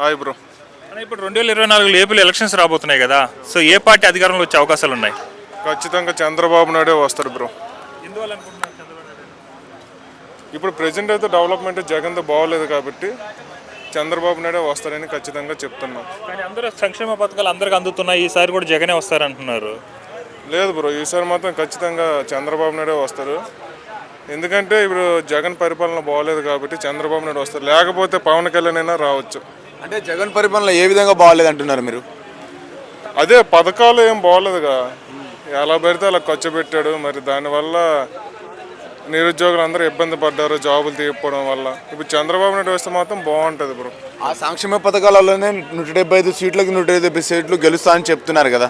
Hi bro. అన్న, ఇప్పుడు రెండు వేల ఇరవై నాలుగులో ఏపీలో ఎలక్షన్స్ రాబోతున్నాయి కదా సో ఏ పార్టీ అధికారంలో వచ్చే అవకాశాలు ఉన్నాయి? ఖచ్చితంగా చంద్రబాబు నాయుడే వస్తారు బ్రో. ఎందువల్ల అనుకుంటున్నారు చంద్రబాబు నాయుడు? ఇప్పుడు ప్రజెంట్ అయితే డెవలప్మెంట్ జగన్తో బాగోలేదు కాబట్టి చంద్రబాబు నాయుడే వస్తారని ఖచ్చితంగా చెప్తున్నాం. కానీ అందరూ సంక్షేమ పథకాలు అందరికి అందుతున్నాయి ఈసారి కూడా జగనే వస్తారంటున్నారు. లేదు బ్రో ఈసారి మాత్రం ఖచ్చితంగా చంద్రబాబు నాయుడే వస్తారు ఎందుకంటే ఇప్పుడు జగన్ పరిపాలన బాగోలేదు కాబట్టి చంద్రబాబు నాయుడు వస్తారు లేకపోతే పవన్ కళ్యాణ్ అయినా రావచ్చు. అంటే జగన్ పరిపాలన ఏ విధంగా బాగాలేదు అంటున్నారు మీరు? అదే పథకాలు ఏం బాగోలేదుగా. ఎలా పెడితే అలా ఖర్చు పెట్టాడు. మరి దానివల్ల నిరుద్యోగులు అందరూ ఇబ్బంది పడ్డారు జాబులు తీయకపోవడం వల్ల. ఇప్పుడు చంద్రబాబు నాయుడు వస్తే మాత్రం బాగుంటుంది బ్రో. ఆ సంక్షేమ పథకాలలోనే నూట డెబ్బై ఐదు సీట్లకు నూట డెబ్బై సీట్లు గెలుస్తా అని చెప్తున్నారు కదా.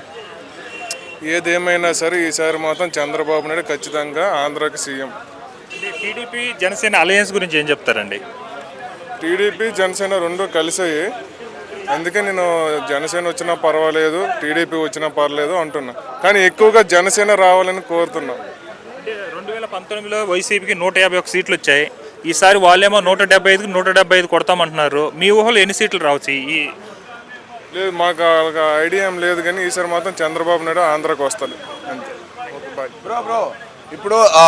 ఏదేమైనా సరే ఈసారి మాత్రం చంద్రబాబు నాయుడు ఖచ్చితంగా ఆంధ్రాకి సీఎం. టీడీపీ జనసేన అలయన్స్ గురించి ఏం చెప్తారండి? టీడీపీ జనసేన రెండు కలిసాయి. అందుకే నేను జనసేన వచ్చినా పర్వాలేదు టీడీపీ వచ్చినా పర్లేదు అంటున్నా. కానీ ఎక్కువగా జనసేన రావాలని కోరుతున్నా. అంటే రెండు వేల పంతొమ్మిదిలో వైసీపీకి నూట యాభై ఒక సీట్లు వచ్చాయి. ఈసారి వాళ్ళేమో నూట డెబ్బై ఐదుకి నూట డెబ్బై ఐదు కొడతామంటున్నారు. మీ ఊహలో ఎన్ని సీట్లు రావచ్చు ఈ లేదు మాకు ఐడియా ఏం లేదు కానీ ఈసారి మాత్రం చంద్రబాబు నాయుడు ఆంధ్రాకి వస్తుంది అంతే. ఓకే బాయ్ బ్రో బ్రో ఇప్పుడు ఆ,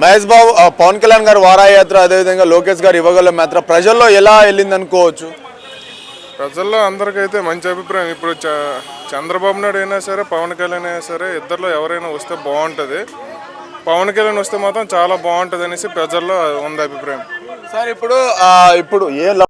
మహేష్ బాబు పవన్ కళ్యాణ్ గారు వారాయాత్ర అదేవిధంగా లోకేష్ గారు ఇవ్వగల మాత్ర ప్రజల్లో ఎలా వెళ్ళింది అనుకోవచ్చు ప్రజల్లో అందరికైతే మంచి అభిప్రాయం. ఇప్పుడు చంద్రబాబు నాయుడు అయినా సరే పవన్ కళ్యాణ్ అయినా సరే ఇద్దరిలో ఎవరైనా వస్తే బాగుంటుంది. పవన్ కళ్యాణ్ వస్తే మాత్రం చాలా బాగుంటుంది అనేసి ప్రజల్లో ఉంది అభిప్రాయం. సార్ ఇప్పుడు ఇప్పుడు ఏ